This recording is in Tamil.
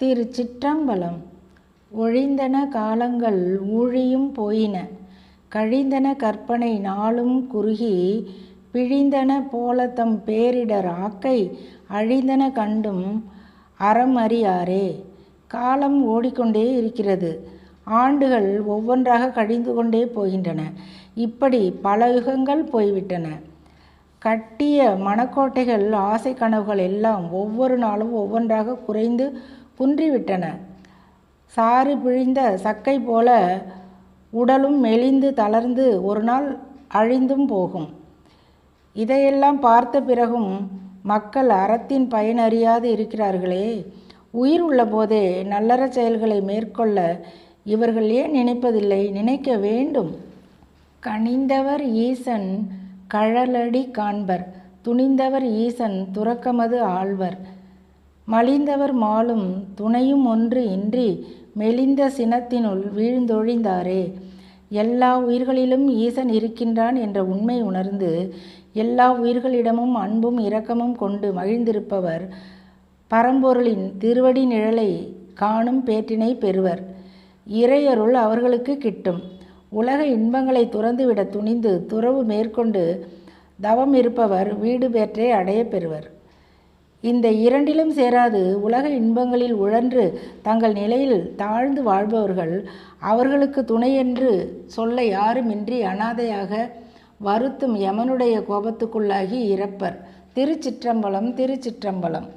திருச்சிற்றம்பலம். ஒழிந்தன காலங்கள் ஊழியும் போயின. கழிந்தன கற்பனை நாளும் குறுகி பிழிந்தன போலத்தம் பேரிடர் ஆக்கை அழிந்தன கண்டும் அறம் அறியாரே காலம் ஓடிக்கொண்டே இருக்கிறது. ஆண்டுகள் ஒவ்வொன்றாக கழிந்து கொண்டே போகின்றன. இப்படி பல யுகங்கள் போய்விட்டன. கட்டிய மனக்கோட்டைகள் ஆசை கனவுகள் எல்லாம் ஒவ்வொரு நாளும் ஒவ்வொன்றாக குறைந்து குன்றிவிட்டன. சாறு பிழிந்த சக்கை போல உடலும் மெலிந்து தளர்ந்து ஒரு நாள் அழிந்தும் போகும். இதையெல்லாம் பார்த்த பிறகும் மக்கள் அறத்தின் பயனறியாது இருக்கிறார்களே. உயிர் உள்ள போதே நல்லற செயல்களை மேற்கொள்ள இவர்கள் ஏன் நினைப்பதில்லை? நினைக்க வேண்டும். கனிந்தவர் ஈசன் கழலடி காண்பர். துணிந்தவர் ஈசன் துறக்கமது ஆழ்வர். மலிந்தவர் மாலும் துணையும் ஒன்று இன்றி மெலிந்த சினத்தினுள் வீழ்ந்தொழிந்தாரே. எல்லா உயிர்களிலும் ஈசன் இருக்கின்றான் என்ற உண்மை உணர்ந்து எல்லா உயிர்களிடமும் அன்பும் இரக்கமும் கொண்டு மகிழ்ந்திருப்பவர் பரம்பொருளின் திருவடி நிழலை காணும் பேற்றினை பெறுவர். இறையருள் அவர்களுக்கு கிட்டும். உலக இன்பங்களை துறந்துவிட துணிந்து துறவு மேற்கொண்டு தவம் இருப்பவர் வீடு பேற்றை அடைய பெறுவர். இந்த இரண்டிலும் சேராது. உலக இன்பங்களில் உழன்று தங்கள் நிலையில் தாழ்ந்து வாழ்பவர்கள் அவர்களுக்கு துணையென்று சொல்ல யாருமின்றி அனாதையாக வருத்தும் யமனுடைய கோபத்துக்குள்ளாகி இறப்பர். திருச்சிற்றம்பலம் திருச்சிற்றம்பலம்.